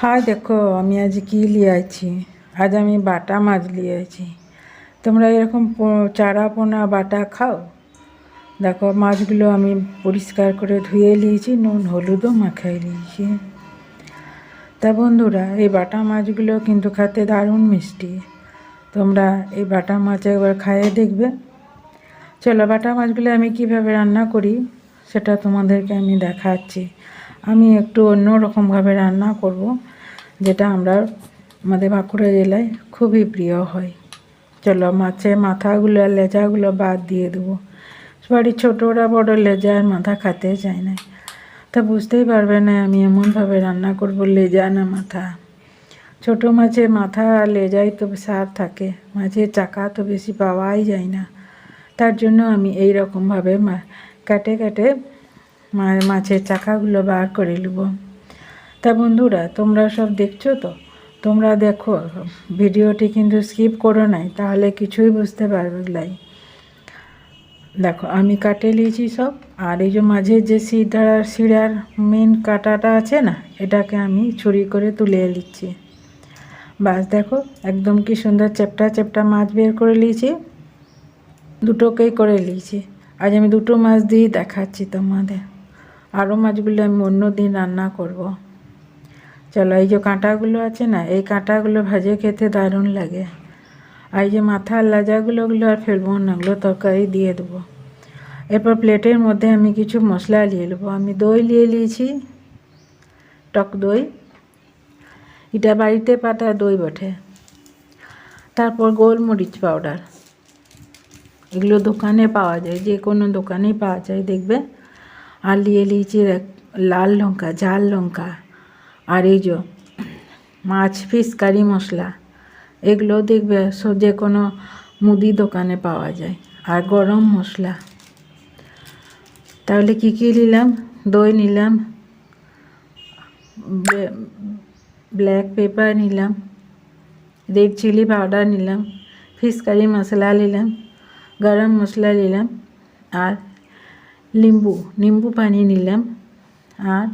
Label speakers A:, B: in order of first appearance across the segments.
A: High দেখো, আমি আজ কি নিয়ে আজ আমি বাটা মাছ নিয়ে তোমরা এরকম চারা পোনা, বাটা খাও? দেখো, মাছগুলো আমি পরিষ্কার করে ধুয়ে নিয়েছি নুন, হলুদও মাখাই নিয়েছি তা বন্ধুরা, এই বাটা মাছগুলো কিন্তু খেতে দারুণ মিষ্টি। তোমরা এই বাটা মাছ একবার খাইয়ে দেখবে। চলো, বাটা মাছগুলো আমি কীভাবে রান্না করি, সেটা তোমাদেরকে আমি দেখাচ্ছি। আমি একটু অন্য রকমভাবে রান্না করব, যেটা আমরা আমাদের বাঁকুড়া জেলায় খুবই প্রিয় হয়। চলো মাছের মাথাগুলো লেজাগুলো বাদ দিয়ে দেবো। বাড়ির ছোটোরা বড় লেজা আর মাথা খেতে চায় না। তা বুঝতেই পারবে না আমি এমনভাবে রান্না করব লেজা না মাথা। ছোটো মাছের মাথা আর লেজাই তো সার থাকে, মাছের চাকা তো বেশি পাওয়াই যায় না। তার জন্য আমি এই রকমভাবে কাটে কাটে মাছের চাকাগুলো বার করে নেব। তা বন্ধুরা, তোমরা সব দেখছ তো? তোমরা দেখো, ভিডিওটি কিন্তু স্কিপ করো নাই, তাহলে কিছুই বুঝতে পারবে লাই দেখো, আমি কাটে নিয়েছি সব, আর এই যে মাঝে যে শিরার শিরার মেন কাটাটা আছে না, এটাকে আমি ছুরি করে তুলে নিচ্ছি। বাস দেখো, একদম কি সুন্দর চ্যাপটা চ্যাপটা মাছ বের করে নিয়েছি। দুটোকেই করে নিয়েছি। আজ আমি দুটো মাছ দিয়েই দেখাচ্ছি তোমাদের। আরও মাছগুলো আমি অন্য দিন রান্না করব। চলো, এই যে কাঁটাগুলো আছে না, এই কাঁটাগুলো ভাজে খেতে দারুণ লাগে। আর এই যে মাথার লাজাগুলো ওগুলো আর ফেলব না, ওগুলো তরকারি দিয়ে দেবো। এরপর প্লেটের মধ্যে আমি কিছু মশলা নিয়ে নেব। আমি দই নিয়ে নিয়েছি, টক দই। এটা বাড়িতে পাতা দই বটে। তারপর গোলমরিচ পাউডার। এগুলো দোকানে পাওয়া যায়, যে কোনো দোকানেই পাওয়া যায়, দেখবে। আর নিয়ে নিয়েছি লাল লঙ্কা ঝাল লঙ্কা আর এই যে মাছ ফিস কারি মশলা, এগুলো দেখবে যে কোনো মুদি দোকানে পাওয়া যায়। আর গরম মশলা। তাহলে কী কী নিলাম? দই নিলাম ব্ল্যাক পেপার নিলাম, রেড চিলি পাউডার নিলাম, ফিশ কারি মশলা নিলাম, গরম মশলা নিলাম, আর নিম্বু নিম্বু পানি নিলাম। আর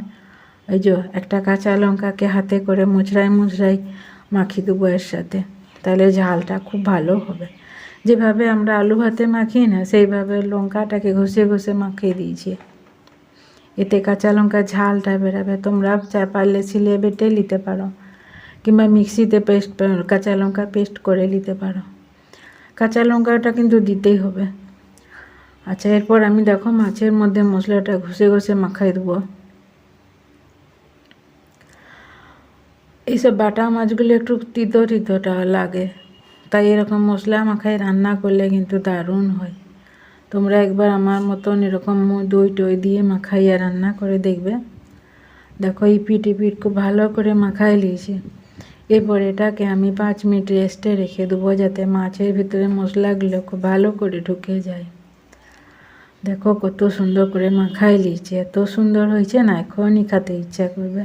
A: ওই যে একটা কাঁচা লঙ্কাকে হাতে করে মুচড়াই মুচড়াই মাখিয়ে দেবো এর সাথে। তাহলে ঝালটা খুব ভালো হবে। যেভাবে আমরা আলু ভাতে মাখি না, সেইভাবে লঙ্কাটাকে ঘষে ঘষে মাখিয়ে দিয়েছি। এতে কাঁচা লঙ্কা ঝালটা বেরাবে। তোমরা চা পারলে ছিলে বেটে নিতে পারো। কিংবা মিক্সিতে পেস্ট, কাঁচা লঙ্কা পেস্ট করে নিতে পারো। কাঁচা লঙ্কাটা কিন্তু দিতেই হবে। আচ্ছা এরপর আমি দেখো মাছের মধ্যে মশলাটা ঘষে ঘষে মাখাই দেবো। এইসব বাটা মাছগুলো একটু তিতো তিতোটা লাগে, তাই এরকম মশলা মাখাই রান্না করলে কিন্তু দারুণ হয়। তোমরা একবার আমার মতন এরকম দই টই দিয়ে মাখাইয়া রান্না করে দেখবে। দেখো, ইপিট ইপিট খুব ভালো করে মাখাই নিয়েছি। এরপর এটাকে আমি পাঁচ মিনিট রেস্টে রেখে দেবো যাতে মাছের ভিতরে মশলাগুলো খুব ভালো করে ঢুকে যায়। দেখো কত সুন্দর করে মাখাই নিয়েছি এত সুন্দর হয়েছে না, এখনই খাতে ইচ্ছা করবে।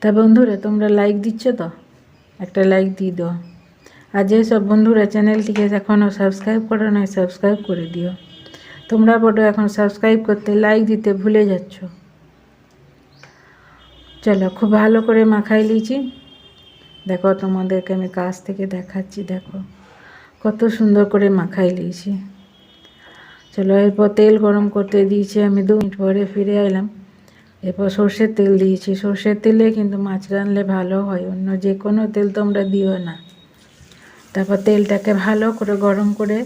A: তা বন্ধুরা, তোমরা লাইক দিচ্ছ তো? একটা লাইক দিয়ে দাও। আর যেসব বন্ধুরা চ্যানেলটিকে এখনও সাবস্ক্রাইব করো না সাবস্ক্রাইব করে দিও। তোমরা বড় এখন সাবস্ক্রাইব করতে লাইক দিতে ভুলে যাচ্ছ। চলো, খুব ভালো করে মাখাই লিয়েছি। দেখো তোমাদেরকে আমি কাছ থেকে দেখাচ্ছি, দেখো। কত সুন্দর করে মাখাই লিয়েছি। চলো, এরপর তেল গরম করতে দিয়েছি, আমি দু মিনিট পরে ফিরে এলাম। এরপর সর্ষের তেল দিয়েছি। সর্ষের তেলে কিন্তু মাছ রানলে ভালো হয়, অন্য যে কোনো তেল তোমরা দিও না। তারপর তেলটাকে ভালো করে গরম করে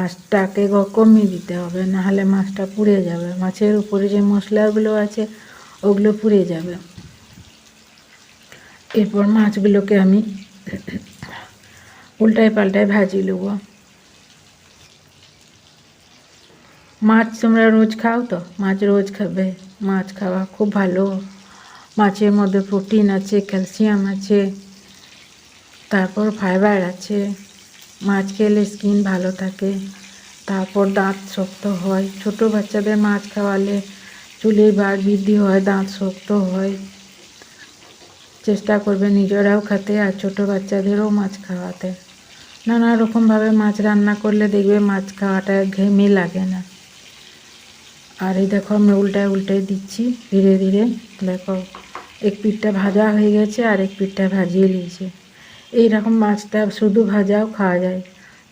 A: আঁচটাকে কমিয়ে দিতে হবে, নাহলে মাছটা পুড়ে যাবে। মাছের উপরে যে মশলাগুলো আছে, ওগুলো পুড়ে যাবে। এরপর মাছগুলোকে আমি উল্টায় পাল্টায় ভাজি নেব। মাছ তোমরা রোজ খাও তো? মাছ রোজ খাবে। মাছ খাওয়া খুব ভালো। মাছের মধ্যে প্রোটিন আছে, ক্যালসিয়াম আছে, তারপর ফাইবার আছে। মাছ খেলে স্কিন ভালো থাকে, তারপর দাঁত শক্ত হয়। ছোট বাচ্চাদের মাছ খাওয়ালে চুলের বার বৃদ্ধি হয়, দাঁত শক্ত হয়। চেষ্টা করবে নিজেরাও খেতে আর ছোট বাচ্চাদেরও মাছ খাওয়াতে। নানা রকমভাবে মাছ রান্না করলে দেখবে মাছ খাওয়াটা ঘেমে লাগে না। আর এই দেখো আমি উল্টায় উল্টায় দিচ্ছি, ধীরে ধীরে। দেখো, এক পিঠটা ভাজা হয়ে গেছে আর এক পিঠটা ভাজিয়ে নিয়েছে। এইরকম মাছটা শুধু ভাজাও খাওয়া যায়।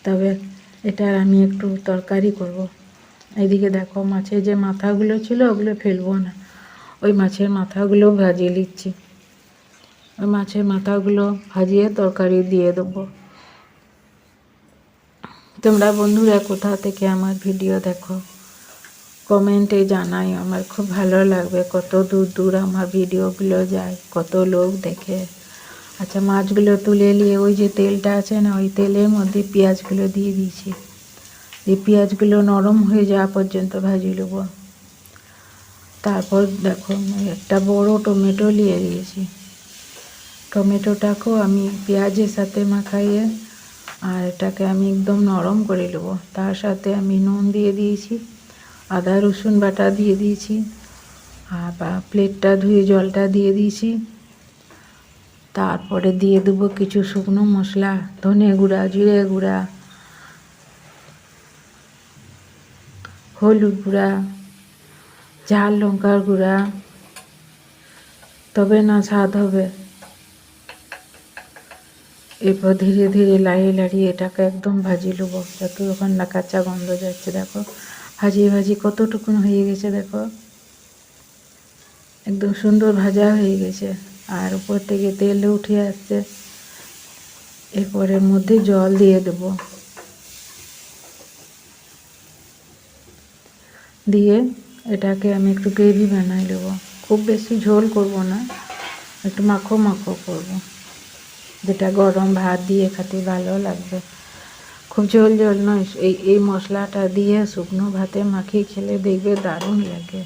A: তবে এটার আমি একটু তরকারি করব। এইদিকে দেখো, মাছের যে মাথাগুলো ছিল ওগুলো ফেলব না। ওই মাছের মাথাগুলো ভাজিয়ে নিচ্ছি। ওই মাছের মাথাগুলো ভাজিয়ে তরকারি দিয়ে দেবো। তোমরা বন্ধুরা কোথা থেকে আমার ভিডিও দেখো? কমেন্টে জানাই, আমার খুব ভালো লাগবে। কত দূর দূর আমার ভিডিওগুলো যায়, কত লোক দেখে। আচ্ছা মাছগুলো তুলে নিয়ে, ওই যে তেলটা আছে না, ওই তেলের মধ্যে পেঁয়াজগুলো দিয়ে দিয়েছি। এই পেঁয়াজগুলো নরম হয়ে যাওয়া পর্যন্ত ভাজি নেব। তারপর দেখো, একটা বড় টমেটো নিয়ে দিয়েছি টমেটোটাকেও আমি পেঁয়াজের সাথে মাখাইয়ে, আর এটাকে আমি একদম নরম করে নেব। তার সাথে আমি নুন দিয়ে দিয়েছি। আদা, রসুন বাটা দিয়ে দিয়েছি আর বা প্লেটটা ধুয়ে জলটা দিয়ে দিয়েছি। তারপরে দিয়ে দেবো কিছু শুকনো মশলা, ধনে গুঁড়া, জিরে গুঁড়া, হলুদ গুঁড়া, ঝাল লঙ্কার গুঁড়া। তবে না, স্বাদ হবে। এরপর ধীরে ধীরে লাড়িয়ে লাড়িয়ে এটাকে একদম ভাজি নেব যতক্ষণ না কাঁচা গন্ধ যাচ্ছে, দেখো। ভাজিয়ে ভাজি কতটুকুন হয়ে গেছে দেখো। একদম সুন্দর ভাজা হয়ে গেছে। আর উপর থেকে তেল উঠে আসছে। এরপরের মধ্যে জল দিয়ে দেব। দিয়ে এটাকে আমি একটু গ্রেভি বানাই নেব। খুব বেশি ঝোল করব না, একটু মাখো মাখো করব। যেটা গরম ভাত দিয়ে খেতে ভালো লাগবে। খুব ঝোল ঝোল নয়। এই এই মশলাটা দিয়ে শুকনো ভাতে মাখিয়ে খেলে দেখবে দারুণ লাগে।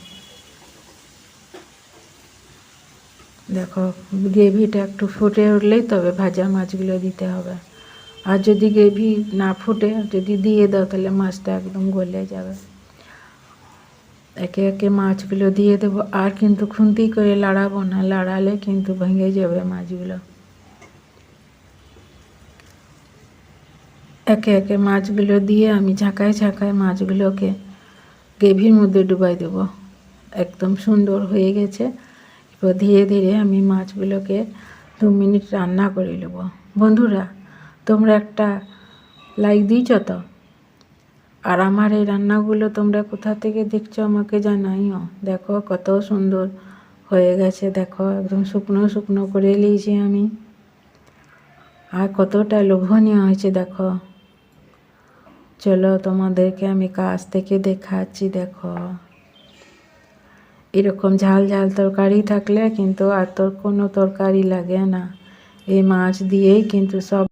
A: দেখো, গ্রেভিটা একটু ফুটে উঠলেই তবে ভাজা মাছগুলো দিতে হবে। আর যদি গ্রেভি না ফুটে, যদি দিয়ে দাও তাহলে মাছটা একদম গলে যাবে। একে একে মাছগুলো দিয়ে দেবো। আর কিন্তু খুন্তি করে লাড়াবো না, লাড়ালে কিন্তু ভেঙে যাবে মাছগুলো। একে একে মাছগুলো দিয়ে আমি ঝাঁকায় ঝাঁকায় মাছগুলোকে গ্রেভির মধ্যে ডুবাই দেব। একদম সুন্দর হয়ে গেছে। এবার ধীরে ধীরে আমি মাছগুলোকে দু মিনিট রান্না করে নেব। বন্ধুরা, তোমরা একটা লাইক দিয়েছ তো? আর আমার এই রান্নাগুলো তোমরা কোথা থেকে দেখছ আমাকে জানাইও। দেখো কত সুন্দর হয়ে গেছে। দেখো একদম শুকনো শুকনো করে নিয়েছি আমি। আর কতটা লোভনীয় হয়েছে, দেখো। চলো তোমাদেরকে আমি কাছ থেকে দেখাচ্ছি, দেখো। এরকম ঝাল ঝাল তরকারি থাকলে কিন্তু আর তোর কোনো তরকারি লাগে না। এই মাছ দিয়েই কিন্তু সব